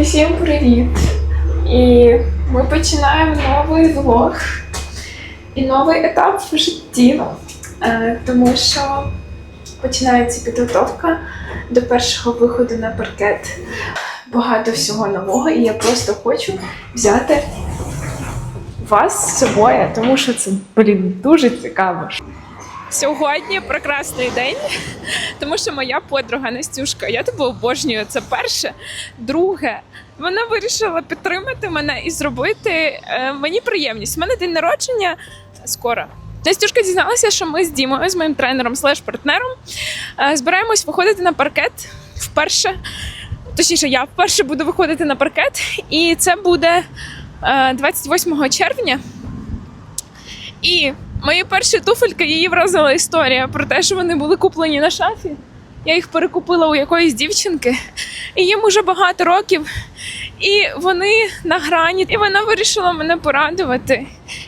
Усім привіт! І ми починаємо новий влог і новий етап в житті, Е, тому що починається підготовка до першого виходу на паркет. Багато всього нового, і я просто хочу взяти вас з собою, тому що це блін дуже цікаво. Сьогодні прекрасний день, тому що моя подруга Настюшка, я тебе обожнюю. Це перше. Друге, вона вирішила підтримати мене і зробити е, мені приємність. У мене день народження скоро. Настюшка дізналася, що ми з Дімою, з моїм тренером слеш партнером, е, збираємось виходити на паркет вперше. Точніше, я вперше буду виходити на паркет, і це буде е, 28 червня. І мої перші туфельки її вразила історія про те, що вони були куплені на шафі. Я їх перекупила у якоїсь дівчинки, і їм уже багато років. І вони на грані. І вона вирішила мене порадувати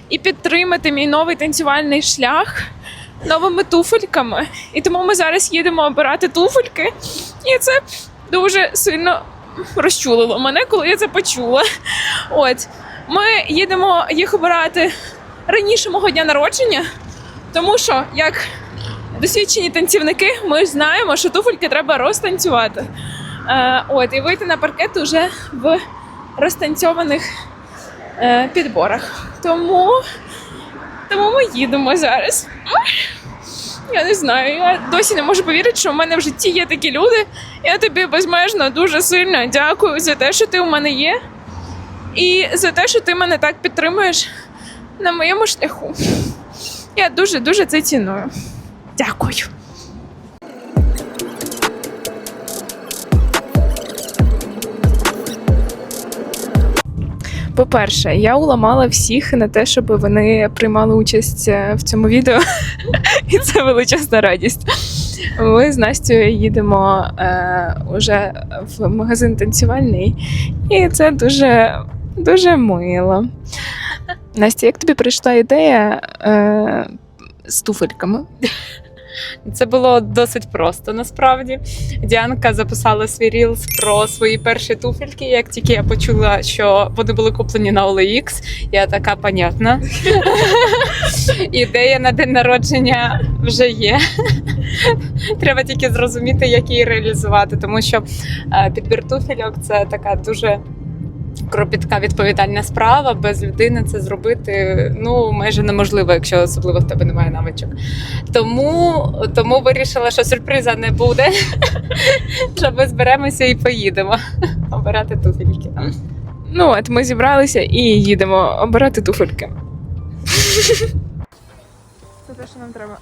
і підтримати мій новий танцювальний шлях новими туфельками. І тому ми зараз їдемо обирати туфельки. І це дуже сильно розчулило мене, коли я це почула. От ми їдемо їх обирати раніше мого дня народження, тому що як досвідчені танцівники, ми знаємо, що туфельки треба розтанцювати. Е, от, і вийти на паркет уже в розтанцьованих е, підборах. Тому, тому ми їдемо зараз. Я не знаю, я досі не можу повірити, що в мене в житті є такі люди. Я тобі безмежно дуже сильно дякую за те, що ти у мене є, і за те, що ти мене так підтримуєш на моєму шляху. Я дуже дуже це ціную. Дякую. По-перше, я уламала всіх на те, щоб вони приймали участь е, в цьому відео, і це величезна радість. Ми з Настю їдемо е, уже в магазин танцювальний, і це дуже, дуже мило. Настя, як тобі прийшла ідея е, з туфельками? Це було досить просто насправді. Діанка записала свій рілс про свої перші туфельки. Як тільки я почула, що вони були куплені на OLX, я така понятна. Ідея на день народження вже є. Треба тільки зрозуміти, як її реалізувати, тому що е, підбір туфельок це така дуже. Кропітка відповідальна справа, без людини це зробити ну майже неможливо, якщо особливо в тебе немає навичок. Тому, тому вирішила, що сюрприза не буде. що ми зберемося і поїдемо обирати туфельки. Ну, от ми зібралися і їдемо обирати туфельки. Це те, що нам треба.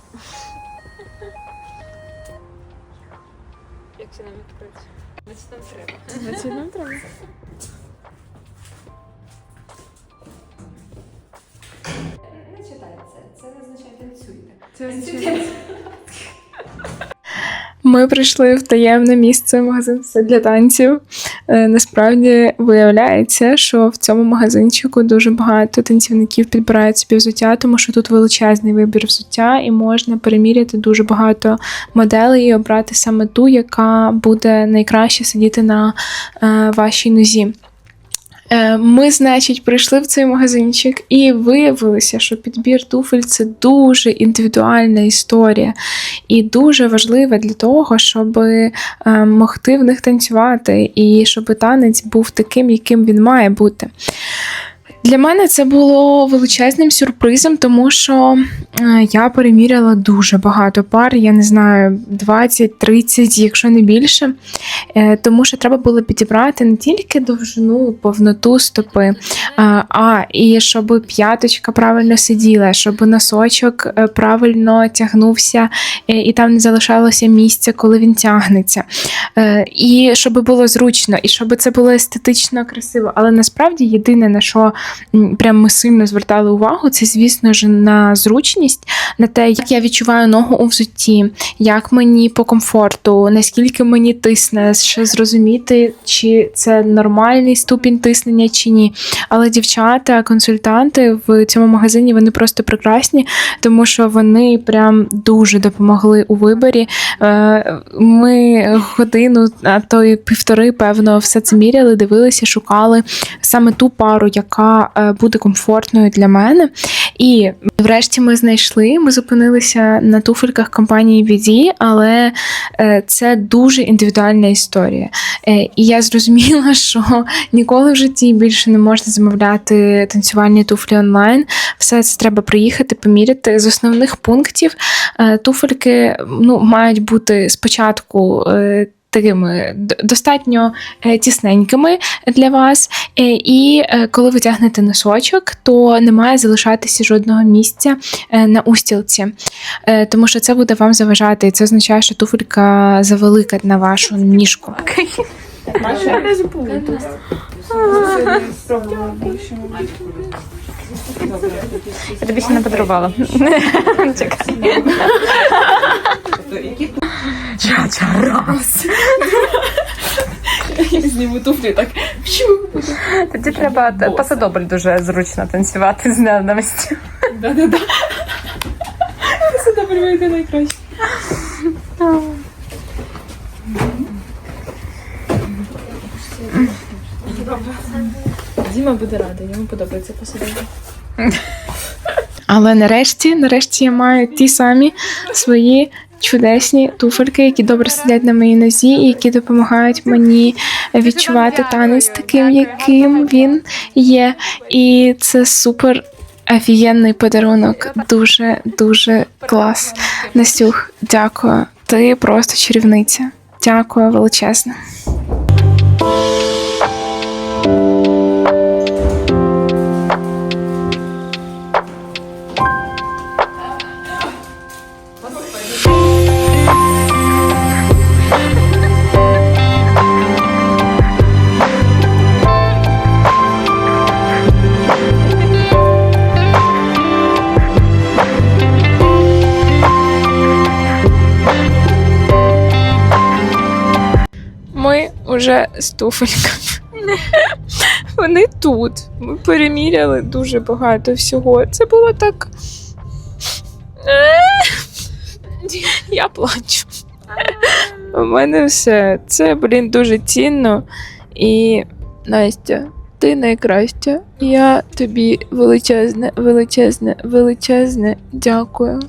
Як це нам відкрити? Значить, нам треба. Значить, нам треба. Не читайте це, це не означає танцюйте. Це означає. Ми прийшли в таємне місце магазин все для танців. Е, Насправді виявляється, що в цьому магазинчику дуже багато танцівників підбирають собі взуття, тому що тут величезний вибір взуття, і можна переміряти дуже багато моделей і обрати саме ту, яка буде найкраще сидіти на е, вашій нозі. Е, Ми, значить, прийшли в цей магазинчик і виявилося, що підбір туфель це дуже індивідуальна історія і дуже важлива для того, щоб е, могти в них танцювати, і щоб танець був таким, яким він має бути. Для мене це було величезним сюрпризом, тому що е, я переміряла дуже багато пар, я не знаю, 20-30, якщо не більше. Е, Тому що треба було підібрати не тільки довжину, повноту стопи, а, а і щоб п'яточка правильно сиділа, щоб носочок е, правильно тягнувся, е, і там не залишалося місця, коли він тягнеться. Е, І щоб було зручно, і щоб це було естетично красиво. Але насправді єдине на що прям ми сильно звертали увагу, це, звісно ж, на зручність, на те, як я відчуваю ногу у взутті, як мені по комфорту, наскільки мені тисне, ще зрозуміти, чи це нормальний ступінь тиснення чи ні. Але дівчата, консультанти в цьому магазині вони просто прекрасні, тому що вони прям дуже допомогли у виборі. Е, Ми годину, а то й півтори, певно, все це міряли, дивилися, шукали саме ту пару, яка е, буде комфортною для мене. І врешті ми знайшли. Ми зупинилися на туфельках компанії VD, але е, це дуже індивідуальна історія. Е, І я зрозуміла, що ніколи в житті більше не можна замовляти танцювальні туфлі онлайн. Все це треба приїхати, поміряти. З основних пунктів туфельки ну, мають бути спочатку. Такими достатньо е, тісненькими для вас, Е, і е, коли ви тягнете носочок, то не має залишатися жодного місця на устілці, тому що це буде вам заважати, і це означає, що туфелька завелика на вашу ніжку. Я тобі ще не подарувала. Чекай. Я зніму туфлі так. Тоді треба пасадобль дуже зручно танцювати з ненавистю. Да-да-да. Це вийде найкраще. Діма буде радий, йому подобається посадити. Але нарешті, нарешті я маю ті самі свої чудесні туфельки, які добре сидять на моїй нозі, і які допомагають мені відчувати танець таким, яким він є. І це супер. Офігенний подарунок, дуже дуже клас. Настюх, дякую. Ти просто чарівниця. Дякую величезно. Вже з туфельками. Вони тут. Ми переміряли дуже багато всього. Це було так. Я плачу. У мене все. Це, блін, дуже цінно. І Настя, ти найкраща. Я тобі величезне, величезне, величезне дякую.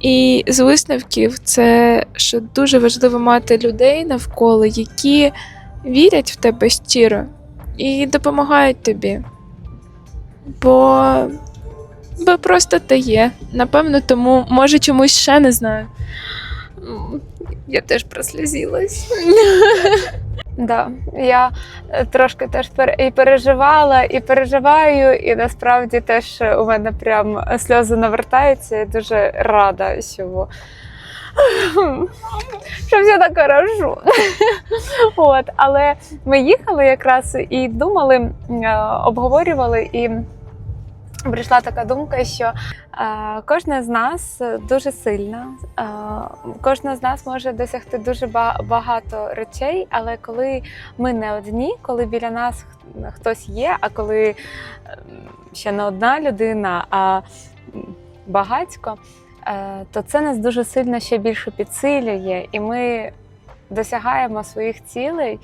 І з висновків це що дуже важливо мати людей навколо, які вірять в тебе щиро і допомагають тобі. Бо, бо просто ти є. Напевно, тому може чомусь ще не знаю. Я теж прослізілась. Да, я е, трошки теж і переживала, і переживаю, і насправді теж у мене прям сльози навертаються. Я дуже рада, що, що все так хорошо. От, але ми їхали якраз і думали, е, обговорювали і. Прийшла така думка, що е, кожна з нас дуже сильна, е, кожна з нас може досягти дуже ба- багато речей, але коли ми не одні, коли біля нас хтось є, а коли ем, ще не одна людина, а багатько, е, то це нас дуже сильно ще більше підсилює, і ми досягаємо своїх цілей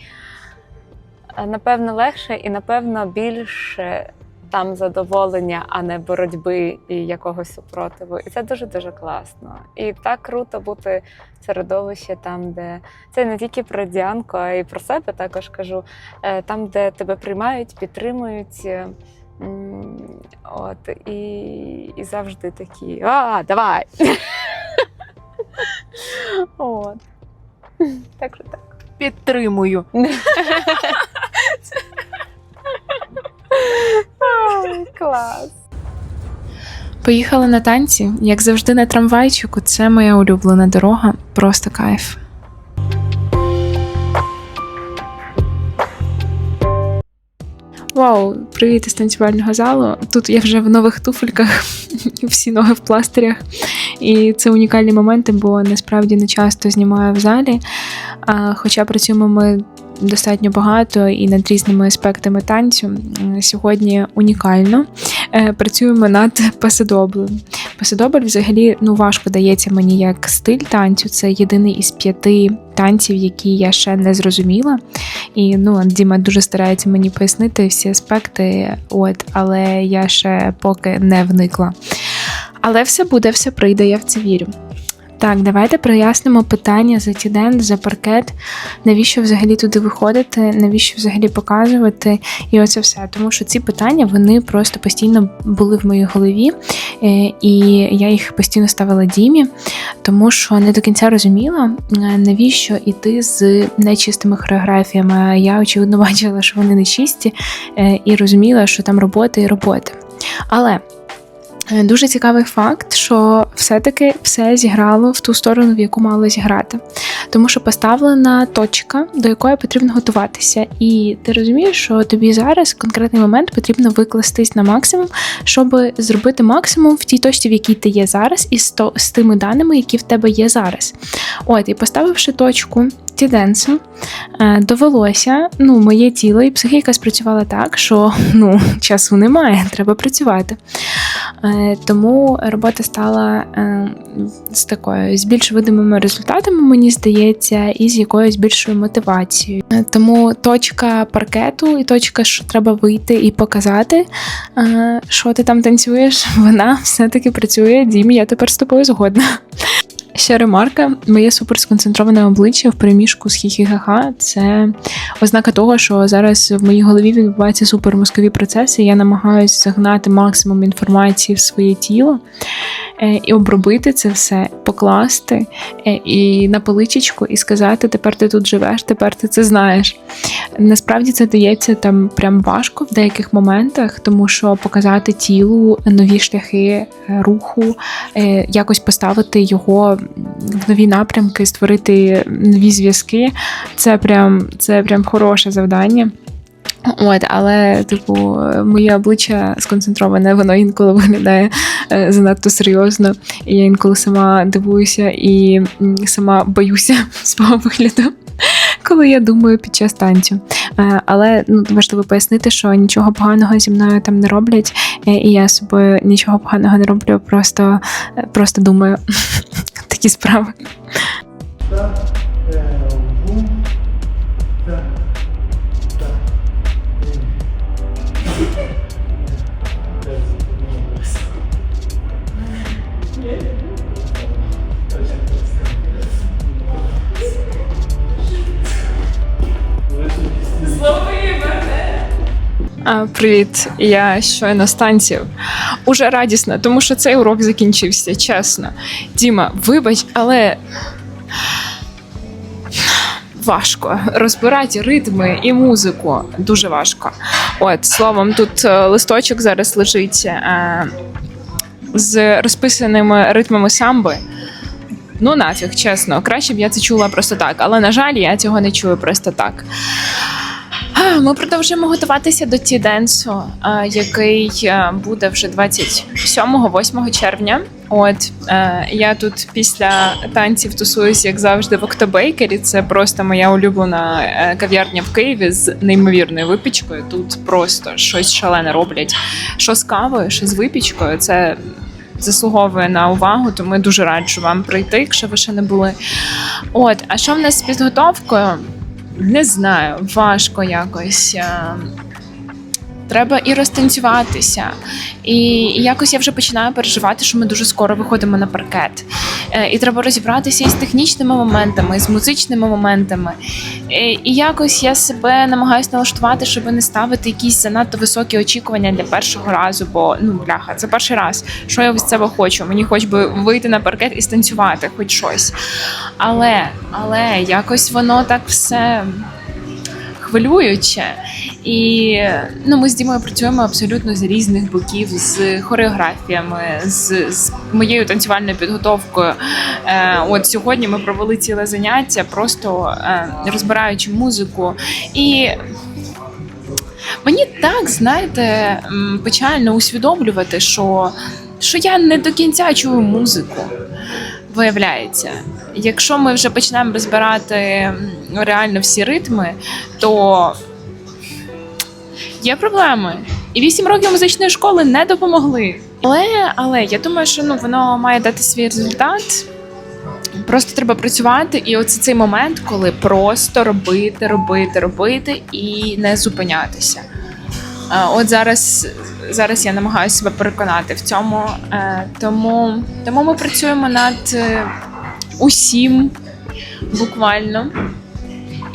е, напевно легше і напевно більше там задоволення, а не боротьби і якогось супротиву. І це дуже дуже класно. І так круто бути в середовищі там, де це не тільки про Діанку, а й про себе також кажу. е, Там, де тебе приймають, підтримують. е, От і, і завжди такі: а, давай! От. Так що так. Підтримую. Клас. Поїхали на танці, як завжди, на трамвайчику. Це моя улюблена дорога. Просто кайф. Вау, привіт із танцювального залу. Тут я вже в нових туфельках, всі ноги в пластирях. І це унікальні моменти, бо насправді не часто знімаю в залі. Хоча працюємо ми достатньо багато і над різними аспектами танцю. Сьогодні унікально е, працюємо над пасадоблем. Пасадобль взагалі ну, важко дається мені як стиль танцю. Це єдиний із п'яти танців, які я ще не зрозуміла. І ну, Діма дуже старається мені пояснити всі аспекти, от, але я ще поки не вникла. Але все буде, все прийде, я в це вірю. Так, давайте прояснимо питання за тіден, за паркет. Навіщо взагалі туди виходити, навіщо взагалі показувати і оце все. Тому що ці питання вони просто постійно були в моїй голові, е, і я їх постійно ставила Дімі, тому що не до кінця розуміла, е, навіщо іти з нечистими хореографіями. Я очевидно бачила, що вони нечисті, е, і розуміла, що там робота і робота. Але Дуже цікавий факт, що все-таки все зіграло в ту сторону, в яку мало зіграти. Тому що поставлена точка, до якої потрібно готуватися. І ти розумієш, що тобі зараз в конкретний момент потрібно викластись на максимум, щоб зробити максимум в тій точці, в якій ти є зараз, і з, то, з тими даними, які в тебе є зараз. От, і поставивши точку тіденсу, е, довелося, ну, моє тіло і психіка спрацювала так, що ну, часу немає, треба працювати. Е, Тому робота стала е, з такою з більш видимими результатами, мені здається, і з якоюсь більшою мотивацією. Е, Тому точка паркету і точка, що треба вийти і показати, е, що ти там танцюєш, вона все-таки працює. Дімі, я тепер з тобою згодна. Ще ремарка, моє супер сконцентроване обличчя в переміжку з хі-хі-ха-ха – це ознака того, що зараз в моїй голові відбуваються супермозкові процеси. Я намагаюся загнати максимум інформації в своє тіло і обробити це все, покласти е, і на поличечку, і сказати: тепер ти тут живеш, тепер ти це знаєш. Насправді це дається там прям важко в деяких моментах, тому що показати тілу нові шляхи е, руху, е, якось поставити його в нові напрямки, створити нові зв'язки. Це прям, це прям хороше завдання. От, але, типу, моє обличчя сконцентроване, воно інколи виглядає е, занадто серйозно. І я інколи сама дивуюся і сама боюся свого вигляду, коли я думаю під час танцю. Е, Але ну, важливо пояснити, що нічого поганого зі мною там не роблять, е, і я собою нічого поганого не роблю, просто, просто думаю такі справи. Привіт, я щойно з танців. Уже радісна, тому що цей урок закінчився, чесно. Діма, вибач, але важко розбирати ритми і музику. Дуже важко. От, словом, тут е, листочок зараз лежить е, з розписаними ритмами самби. Ну нафіг, чесно, краще б я це чула просто так. Але на жаль, я цього не чую просто так. Ми продовжуємо готуватися до Ті-денсу, який буде вже 27-8 червня. От е, я тут після танців тусуюсь, як завжди, в Октобейкері. Це просто моя улюблена е, кав'ярня в Києві з неймовірною випічкою. Тут просто щось шалене роблять. Що з кавою, що з випічкою. Це заслуговує на увагу, тому я дуже раджу вам прийти, якщо ви ще не були. От, а що в нас з підготовкою? Не знаю, важко якось. Треба і розтанцюватися. І якось я вже починаю переживати, що ми дуже скоро виходимо на паркет. Е, І треба розібратися із технічними моментами, і з музичними моментами. Е, І якось я себе намагаюся налаштувати, щоб не ставити якісь занадто високі очікування для першого разу, бо ну бляха, це перший раз. Що я від себе хочу? Мені хоч би вийти на паркет і станцювати, хоч щось. Але, але якось воно так все хвилююче. І ну, ми з Дімою працюємо абсолютно з різних боків, з хореографіями, з, з моєю танцювальною підготовкою. Е, от сьогодні ми провели ціле заняття, просто е, розбираючи музику. І Мені так, знаєте, печально усвідомлювати, що, що я не до кінця чую музику. Виявляється, якщо ми вже почнемо розбирати реально всі ритми, то є проблеми. І вісім років музичної школи не допомогли. Але, але я думаю, що ну воно має дати свій результат. Просто треба працювати, і оце цей момент, коли просто робити, робити, робити і не зупинятися. От зараз, зараз я намагаюся себе переконати в цьому. Е, Тому, тому ми працюємо над е, усім буквально.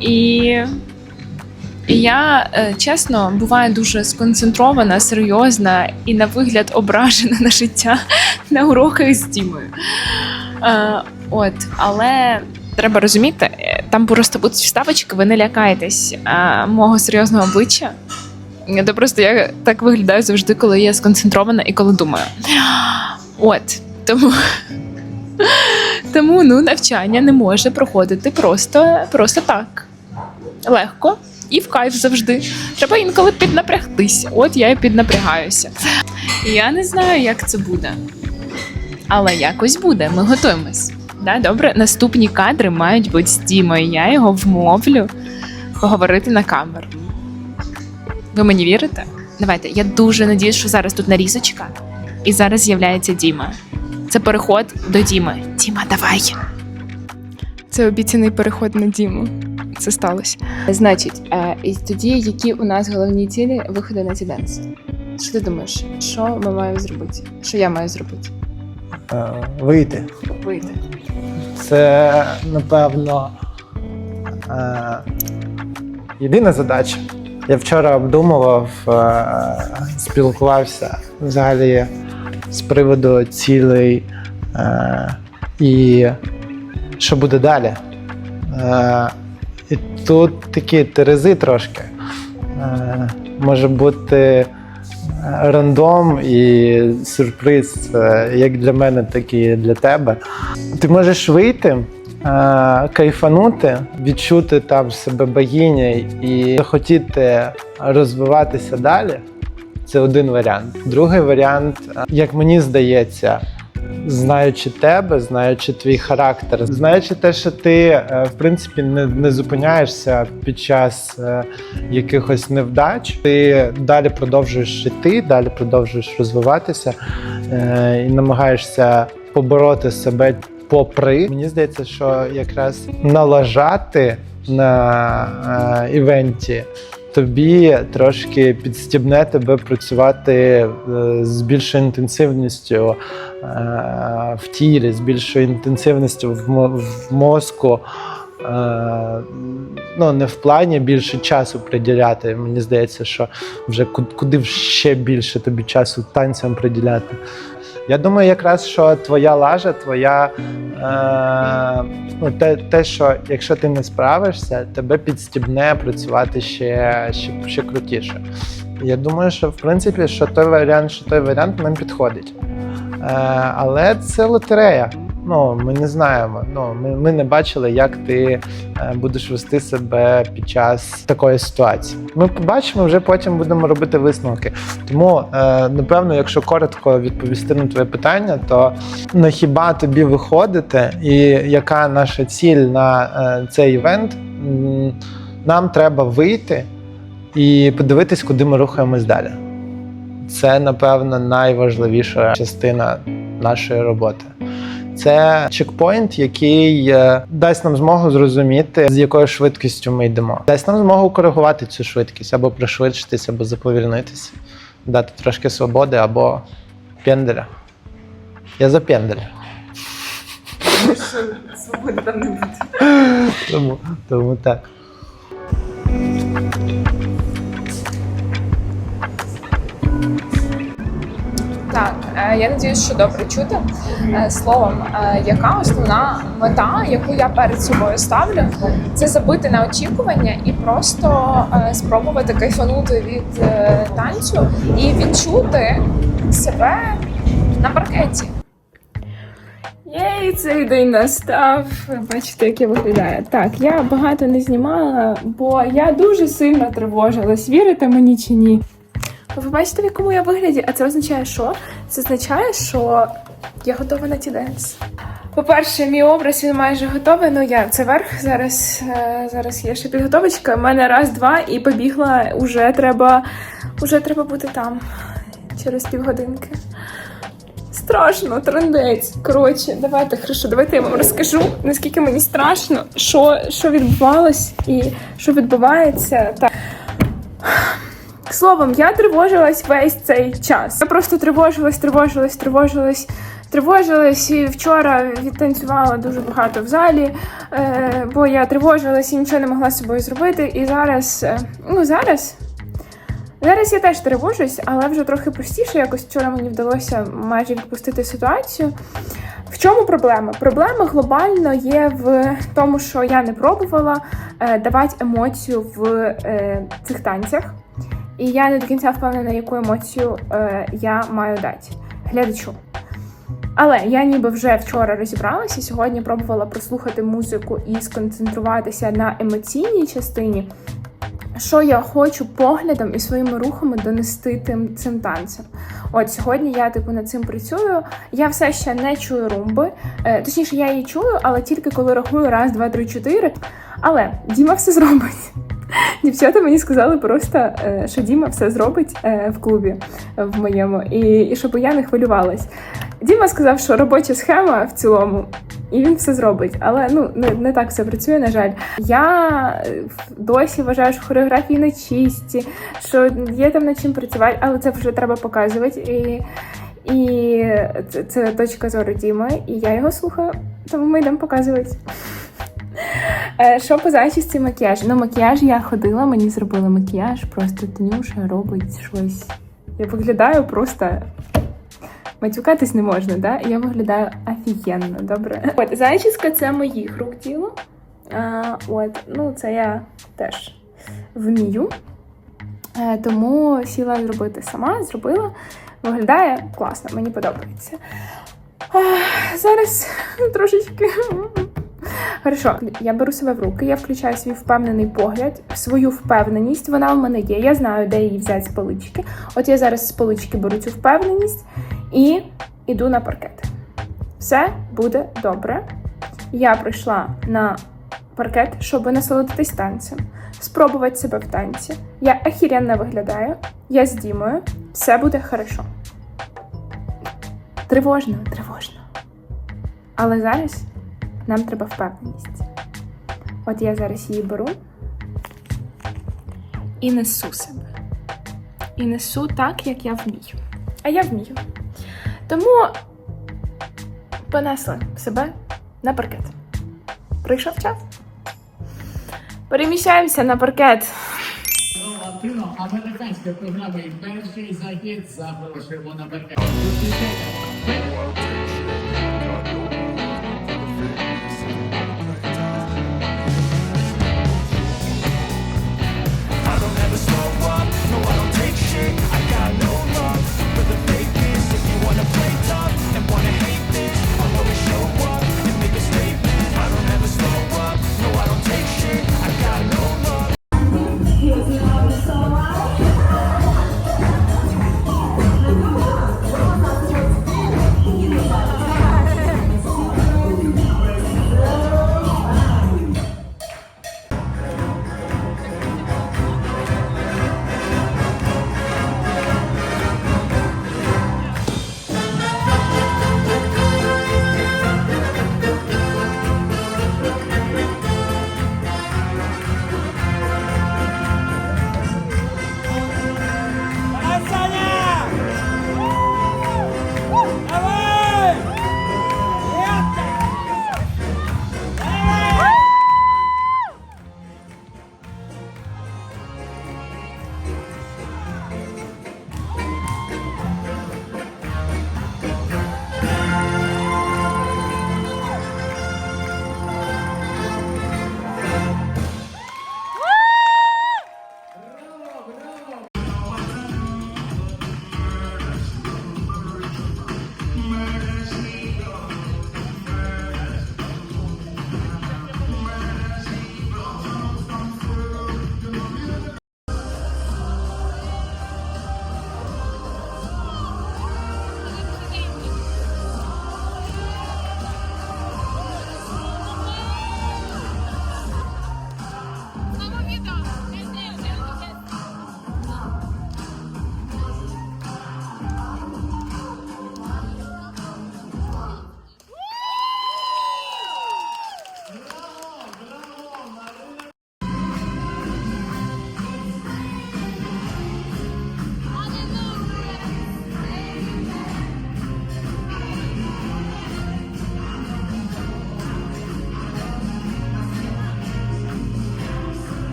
І, я е, чесно буваю дуже сконцентрована, серйозна і на вигляд ображена на життя на уроках з Дімою. От, але треба розуміти, там просто будуть вставочки, ви не лякаєтесь мого серйозного обличчя. Це просто я так виглядаю завжди, коли я сконцентрована і коли думаю. От, тому. Тому ну, навчання не може проходити просто, просто так. Легко і в кайф завжди. Треба інколи піднапрягтись. От я і піднапрягаюся. Я не знаю, як це буде. Але якось буде, ми готуємось. Да, добре, наступні кадри мають бути з Дімою. Я його вмовлю поговорити на камеру. Ви мені вірите? Давайте, я дуже надіюсь, що зараз тут нарізочка, і зараз з'являється Діма. Це переход до Діми. Діма, давай. Це обіцяний переход на Діму. Це сталося. Значить, е, і тоді які у нас головні цілі виходу на ці денс? Що ти думаєш? Що ми маємо зробити? Що я маю зробити? Е, Вийти. Вийти. Це, напевно, е, єдина задача. Я вчора обдумував, е, спілкувався взагалі з приводу цілей е, і що буде далі. Е, І тут такі терези трошки. Може бути рандом і сюрприз, як для мене, так і для тебе. Ти можеш вийти, кайфанути, відчути там себе богинею і захотіти розвиватися далі. Це один варіант. Другий варіант, е, як мені здається, знаючи тебе, знаючи твій характер, знаючи те, що ти е, в принципі не, не зупиняєшся під час е, якихось невдач, ти далі продовжуєш йти, далі продовжуєш розвиватися е, і намагаєшся побороти себе попри. Мені здається, що якраз налажати на е, івенті. Тобі трошки підстібне тебе працювати е, з більшою інтенсивністю е, в тілі, з більшою інтенсивністю в, в мозку. Ну, не в плані більше часу приділяти. Мені здається, що вже куди ще більше тобі часу танцям приділяти. Я думаю, якраз що твоя лажа, твоя е, ну, те, те, що якщо ти не справишся, тебе підстібне працювати ще, ще, ще крутіше. Я думаю, що в принципі, що той варіант, що той варіант нам підходить. Е, але це лотерея. Ну, ми не знаємо. Ну, ми, ми не бачили, як ти е, будеш вести себе під час такої ситуації. Ми побачимо, вже потім будемо робити висновки. Тому, е, напевно, якщо коротко відповісти на твоє питання, то ну, хіба тобі виходити, і яка наша ціль на е, цей івент? Нам треба вийти і подивитись, куди ми рухаємось далі. Це, напевно, найважливіша частина нашої роботи. Це чекпоінт, який е, дасть нам змогу зрозуміти, з якою швидкістю ми йдемо. Дасть нам змогу коригувати цю швидкість або пришвидшитись, або заповільнитись, дати трошки свободи або пенделя. Я за пенделя. Свободи там не буде. Тому, тому так. Я надіюсь, що добре чути. Е, Словом, е, яка основна мета, яку я перед собою ставлю, це забити на очікування і просто е, спробувати кайфанути від е, танцю і відчути себе на паркеті. Ей, цей день настав. Бачите, як я виглядаю. Так, я багато не знімала, бо я дуже сильно тривожилась. Вірите мені чи ні? Ви бачите, в якому я вигляді? А це означає, що? Це означає, що я готова на ті денс. По-перше, мій образ він майже готовий. Ну я це верх. Зараз, е, зараз є ще підготовочка. У мене раз, два і побігла. Уже треба, уже треба бути там через півгодинки. Страшно, трендець. Коротше, давайте хорошо, давайте я вам розкажу, наскільки мені страшно, що, що відбувалось і що відбувається. Так. Словом, я тривожилась весь цей час. Я просто тривожилась, тривожилась, тривожилась, тривожилась. І вчора відтанцювала дуже багато в залі, е, бо я тривожилась і нічого не могла з собою зробити. І зараз, е, ну зараз. Зараз я теж тривожусь, але вже трохи простіше. Якось вчора мені вдалося майже відпустити ситуацію. В чому проблема? Проблема глобально є в тому, що я не пробувала е, давати емоцію в цих танцях, і я не до кінця впевнена, яку емоцію е, я маю дати глядачу. Але я ніби вже вчора розібралася, сьогодні пробувала прослухати музику і сконцентруватися на емоційній частині що я хочу поглядом і своїми рухами донести тим цим танцем. От сьогодні я типу над цим працюю. Я все ще не чую румби. Е, точніше, я її чую, але тільки коли рахую раз, два, три, чотири. Але Діма все зробить. Дівчата мені сказали просто, е, що Діма все зробить е, в клубі в моєму, і, і щоб я не хвилювалась. Діма сказав, що робоча схема в цілому, і він все зробить. Але ну не, не так все працює, на жаль. Я е, досі вважаю, що хореографії не чисті, що є там над чим працювати, але це вже треба показувати. І, і це, це точка зору Діми, і я його слухаю, тому ми йдемо показувати. Е, Що по зачісті макіяж? Ну, макіяж я ходила, мені зробили макіяж, просто Танюша робить щось. Я виглядаю просто. Матюкатись не можна, да? Я виглядаю офігенно, добре. От, зачіска це моїх рук діло. А, от, ну, це я теж вмію. Е, тому сіла зробити сама, зробила. Виглядає класно, мені подобається. А, зараз трошечки. Хорошо, я беру себе в руки, я включаю свій впевнений погляд, свою впевненість. Вона в мене є. Я знаю, де її взяти з полички. От я зараз з полички беру цю впевненість і йду на паркет. Все буде добре. Я прийшла на паркет, щоб насолодитись танцем, спробувати себе в танці. Я охеренно виглядаю, я з Дімою, все буде хорошо. Тривожно, тривожно. Але зараз нам треба впевненість. От я зараз її беру і несу себе. І несу так, як я вмію. А я вмію. Тому понесли себе на паркет. Прийшов час. Переміщаємося на паркет. Американська програма і перший захід запрошуємо на паркет.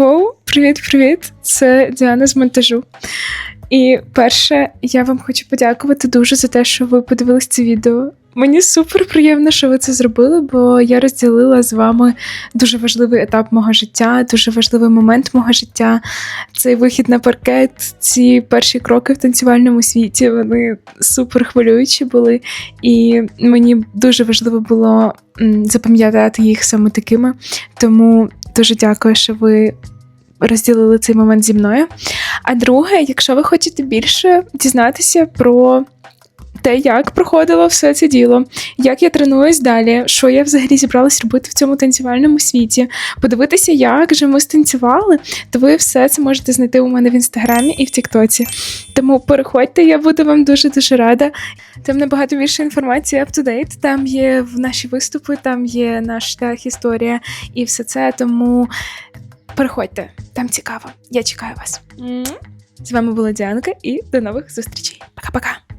Воу-воу, привіт-привіт! Це Діана з монтажу. І перше, я вам хочу подякувати дуже за те, що ви подивились це відео. Мені супер приємно, що ви це зробили, бо я розділила з вами дуже важливий етап мого життя, дуже важливий момент мого життя. Цей вихід на паркет, ці перші кроки в танцювальному світі, вони супер хвилюючі були. І мені дуже важливо було запам'ятати їх саме такими. Тому дуже дякую, що ви розділили цей момент зі мною. А друге, якщо ви хочете більше дізнатися про те, як проходило все це діло, як я тренуюсь далі, що я взагалі зібралась робити в цьому танцювальному світі, подивитися, як же ми станцювали, то ви все це можете знайти у мене в інстаграмі і в Тіктоці. Тому переходьте, я буду вам дуже дуже рада. Там набагато більше інформації up-to-date, Там є в наші виступи, там є наш шлях, історія і все це. Тому переходьте, там цікаво. Я чекаю вас. З вами була Діанка і до нових зустрічей. Пока-пока.